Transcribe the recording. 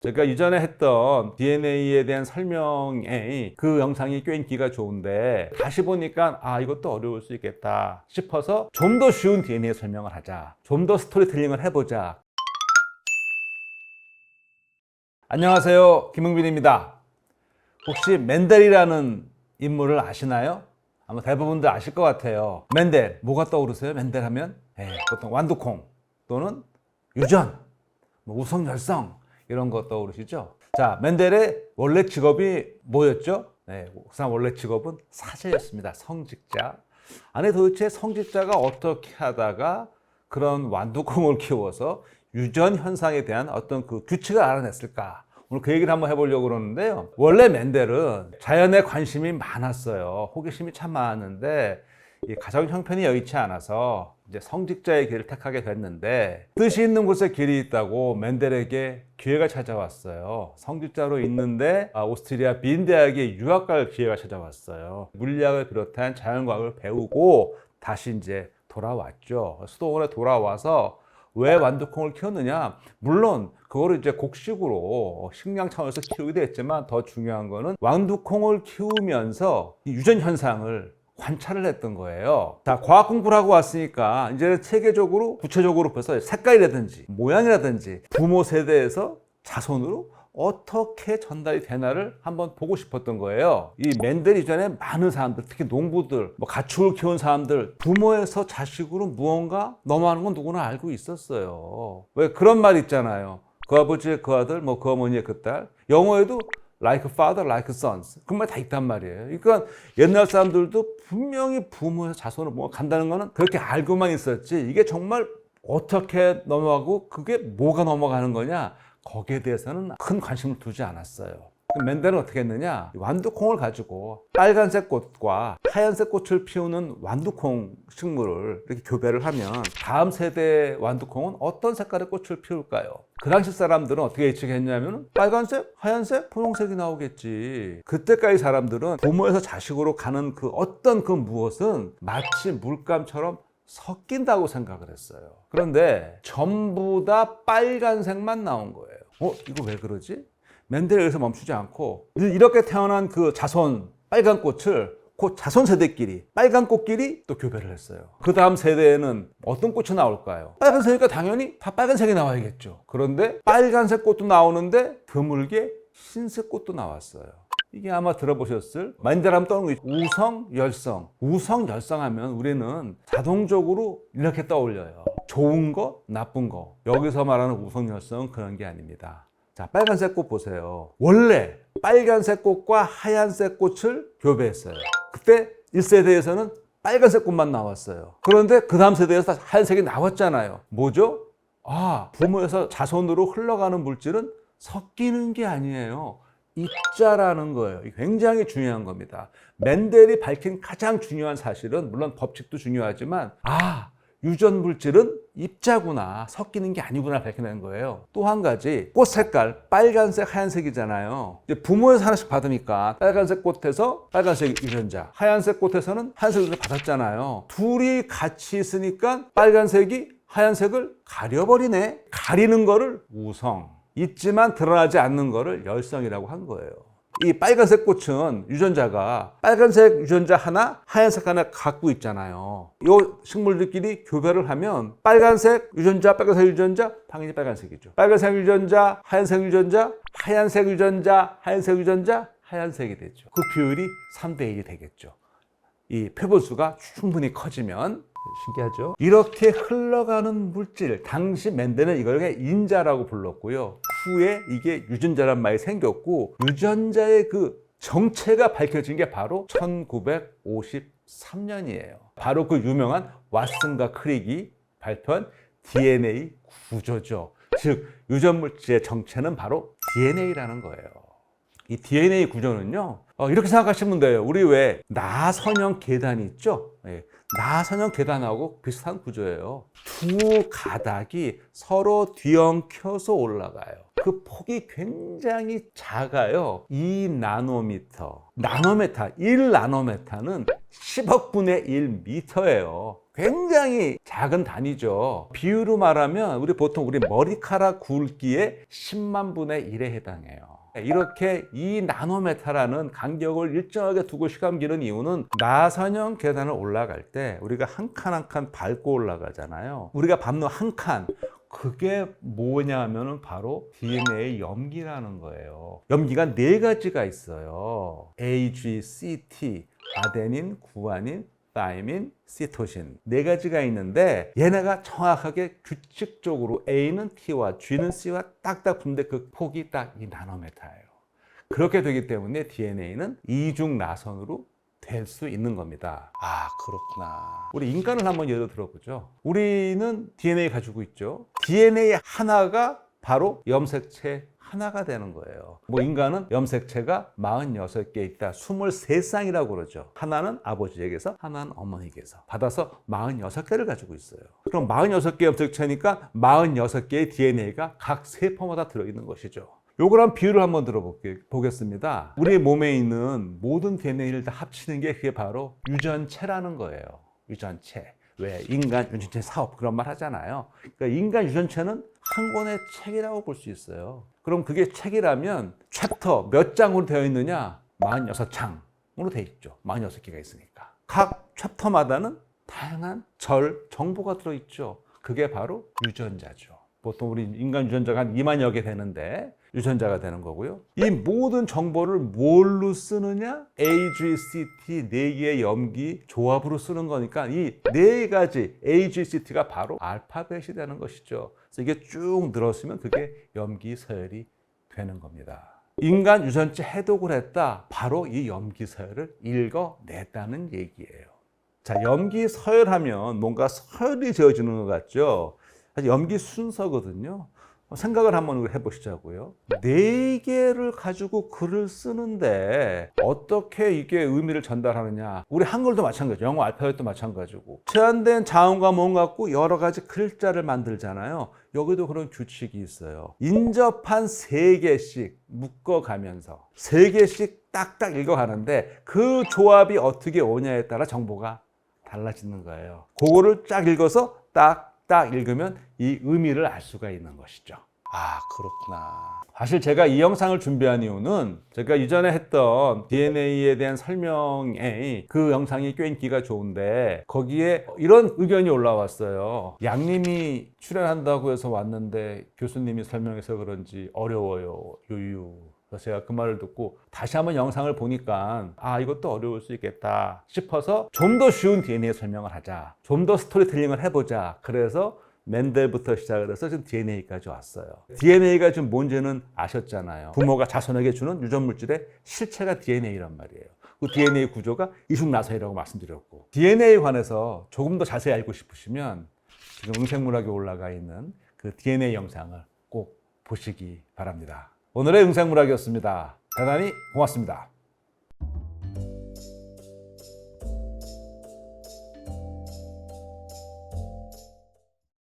제가 이전에 했던 DNA에 대한 설명에 그 영상이 꽤 인기가 좋은데 다시 보니까 아 이것도 어려울 수 있겠다 싶어서 좀 더 쉬운 DNA 설명을 하자. 좀 더 스토리텔링을 해보자. 안녕하세요. 김흥빈입니다. 혹시 멘델이라는 인물을 아시나요? 아마 대부분들 아실 것 같아요. 멘델, 뭐가 떠오르세요? 멘델 하면? 예, 보통 완두콩 또는 유전, 뭐 우성열성 이런 거 떠오르시죠? 자, 멘델의 원래 직업이 뭐였죠? 네, 그 사람 원래 직업은 사제였습니다. 성직자. 아니 도대체 성직자가 어떻게 하다가 그런 완두콩을 키워서 유전 현상에 대한 어떤 그 규칙을 알아냈을까? 오늘 그 얘기를 한번 해보려고 그러는데요. 원래 멘델은 자연에 관심이 많았어요. 호기심이 참 많았는데 이 가정 형편이 여의치 않아서 이제 성직자의 길을 택하게 됐는데 뜻이 있는 곳에 길이 있다고 멘델에게 기회가 찾아왔어요. 성직자로 있는데 아, 오스트리아 빈 대학에 유학 갈 기회가 찾아왔어요. 물리학을 비롯한 자연과학을 배우고 다시 이제 돌아왔죠. 수도원에 돌아와서 왜 완두콩을 키웠느냐? 물론 그거를 이제 곡식으로 식량 차원에서 키우기도 했지만 더 중요한 거는 완두콩을 키우면서 이 유전 현상을 관찰을 했던 거예요. 자, 과학 공부를 하고 왔으니까 이제 세계적으로 구체적으로 벌써 색깔이라든지 모양이라든지 부모 세대에서 자손으로 어떻게 전달이 되나를 한번 보고 싶었던 거예요. 이 맨델 이전에 많은 사람들, 특히 농부들, 뭐 가축을 키운 사람들, 부모에서 자식으로 무언가 넘어가는 건 누구나 알고 있었어요. 왜 그런 말 있잖아요. 그 아버지의 그 아들, 뭐 그 어머니의 그 딸. 영어에도 like father, like sons. 그 말 다 있단 말이에요. 그러니까 옛날 사람들도 분명히 부모의 자손을 뭐 간다는 거는 그렇게 알고만 있었지. 이게 정말 어떻게 넘어가고 그게 뭐가 넘어가는 거냐. 거기에 대해서는 큰 관심을 두지 않았어요. 그럼 맨델은 어떻게 했느냐? 완두콩을 가지고 빨간색 꽃과 하얀색 꽃을 피우는 완두콩 식물을 이렇게 교배를 하면 다음 세대의 완두콩은 어떤 색깔의 꽃을 피울까요? 그 당시 사람들은 어떻게 예측했냐면 빨간색, 하얀색, 분홍색이 나오겠지. 그때까지 사람들은 부모에서 자식으로 가는 그 어떤 그 무엇은 마치 물감처럼 섞인다고 생각을 했어요. 그런데 전부 다 빨간색만 나온 거예요. 어, 이거 왜 그러지? 맨델 여기서 멈추지 않고 이렇게 태어난 그 자손 빨간 꽃을 그 자손 세대끼리 빨간 꽃끼리 또 교배를 했어요. 그 다음 세대에는 어떤 꽃이 나올까요? 빨간색이니까 당연히 다 빨간색이 나와야겠죠. 그런데 빨간색 꽃도 나오는데 드물게 흰색 꽃도 나왔어요. 이게 아마 들어보셨을 만대람 떠오르는. 우성, 열성. 우성, 열성 하면 우리는 자동적으로 이렇게 떠올려요. 좋은 거, 나쁜 거. 여기서 말하는 우성, 열성은 그런 게 아닙니다. 자, 빨간색 꽃 보세요. 원래 빨간색 꽃과 하얀색 꽃을 교배했어요. 그때 1세대에서는 빨간색 꽃만 나왔어요. 그런데 그 다음 세대에서 하얀색이 나왔잖아요. 뭐죠? 아, 부모에서 자손으로 흘러가는 물질은 섞이는 게 아니에요. 입자라는 거예요. 굉장히 중요한 겁니다. 멘델이 밝힌 가장 중요한 사실은 물론 법칙도 중요하지만 아 유전 물질은 입자구나 섞이는 게 아니구나 밝혀낸 거예요. 또 한 가지 꽃 색깔 빨간색 하얀색이잖아요. 이제 부모에서 하나씩 받으니까 빨간색 꽃에서 빨간색 유전자, 하얀색 꽃에서는 하얀색 유전자 받았잖아요. 둘이 같이 있으니까 빨간색이 하얀색을 가려버리네. 가리는 거를 우성. 있지만 드러나지 않는 거를 열성이라고 한 거예요. 이 빨간색 꽃은 유전자가 빨간색 유전자 하나, 하얀색 하나 갖고 있잖아요. 이 식물들끼리 교배를 하면 빨간색 유전자, 빨간색 유전자, 당연히 빨간색이죠. 빨간색 유전자, 하얀색 유전자, 하얀색 유전자, 하얀색 유전자, 하얀색이 되죠. 그 비율이 3대 1이 되겠죠. 이 표본수가 충분히 커지면 신기하죠? 이렇게 흘러가는 물질, 당시 맨델은 이걸 인자라고 불렀고요. 후에 이게 유전자란 말이 생겼고, 유전자의 그 정체가 밝혀진 게 바로 1953년이에요. 바로 그 유명한 왓슨과 크릭이 발표한 DNA 구조죠. 즉, 유전 물질의 정체는 바로 DNA라는 거예요. 이 DNA 구조는요, 어, 이렇게 생각하시면 돼요. 우리 왜 나선형 계단이 있죠? 예, 나선형 계단하고 비슷한 구조예요. 두 가닥이 서로 뒤엉켜서 올라가요. 그 폭이 굉장히 작아요. 2 나노미터. 나노메타, 1 나노메타는 10억 분의 1 미터예요. 굉장히 작은 단위죠. 비유로 말하면 우리 보통 우리 머리카락 굵기의 10만 분의 1에 해당해요. 이렇게 이 나노메타라는 간격을 일정하게 두고 시간 기는 이유는 나선형 계단을 올라갈 때 우리가 한 칸 한 칸 밟고 올라가잖아요. 우리가 밟는 한 칸. 그게 뭐냐면은 바로 DNA 염기라는 거예요. 염기가 네 가지가 있어요. A, G, C, T, 아데닌, 구아닌, 타이민, 시토신 네 가지가 있는데 얘네가 정확하게 규칙적으로 A는 T와 G는 C와 딱딱 붙는데 그 폭이 딱 이 나노메타예요. 그렇게 되기 때문에 DNA는 이중 나선으로 될 수 있는 겁니다. 아, 그렇구나. 우리 인간을 한번 예를 들어보죠. 우리는 DNA 가지고 있죠. DNA 하나가 바로 염색체 하나가 되는 거예요. 뭐 인간은 염색체가 46개 있다. 23쌍이라고 그러죠. 하나는 아버지에게서, 하나는 어머니에게서 받아서 46개를 가지고 있어요. 그럼 46개 염색체니까 46개의 DNA가 각 세포마다 들어있는 것이죠. 한 비유를 한번 들어보겠습니다. 우리 몸에 있는 모든 DNA를 다 합치는 게 그게 바로 유전체라는 거예요. 유전체. 왜 인간 유전체 사업 그런 말 하잖아요. 그러니까 인간 유전체는 한 권의 책이라고 볼 수 있어요. 그럼 그게 책이라면 챕터 몇 장으로 되어 있느냐? 46장으로 되어 있죠. 46개가 있으니까. 각 챕터마다는 다양한 절 정보가 들어 있죠. 그게 바로 유전자죠. 보통 우리 인간 유전자가 한 2만여 개 되는데 유전자가 되는 거고요. 이 모든 정보를 뭘로 쓰느냐? AGCT 네 개의 염기 조합으로 쓰는 거니까 이 네 가지 AGCT가 바로 알파벳이 되는 것이죠. 그래서 이게 쭉 늘었으면 그게 염기 서열이 되는 겁니다. 인간 유전체 해독을 했다. 바로 이 염기 서열을 읽어냈다는 얘기예요. 자, 염기 서열하면 뭔가 서열이 지어지는 것 같죠? 사실 염기 순서거든요. 생각을 한번 해보시자고요. 네 개를 가지고 글을 쓰는데 어떻게 이게 의미를 전달하느냐. 우리 한글도 마찬가지죠. 영어 알파벳도 마찬가지고. 제한된 자음과 모음 갖고 여러 가지 글자를 만들잖아요. 여기도 그런 규칙이 있어요. 인접한 세 개씩 묶어가면서 세 개씩 딱딱 읽어가는데 그 조합이 어떻게 오냐에 따라 정보가 달라지는 거예요. 그거를 쫙 읽어서 딱 딱 읽으면 이 의미를 알 수가 있는 것이죠. 아, 그렇구나. 사실 제가 이 영상을 준비한 이유는 제가 이전에 했던 DNA에 대한 설명에 그 영상이 꽤 인기가 좋은데 거기에 이런 의견이 올라왔어요. 양님이 출연한다고 해서 왔는데 교수님이 설명해서 그런지 어려워요. 유유. 그래서 제가 그 말을 듣고 다시 한번 영상을 보니까 아 이것도 어려울 수 있겠다 싶어서 좀 더 쉬운 DNA 설명을 하자. 좀 더 스토리텔링을 해보자. 그래서 맨델부터 시작을 해서 지금 DNA까지 왔어요. DNA가 지금 뭔지는 아셨잖아요. 부모가 자손에게 주는 유전물질의 실체가 DNA란 말이에요. 그 DNA 구조가 이중나선이라고 말씀드렸고 DNA에 관해서 조금 더 자세히 알고 싶으시면 지금 응생물학에 올라가 있는 그 DNA 영상을 꼭 보시기 바랍니다 오늘의 응생물학이었습니다. 대단히 고맙습니다.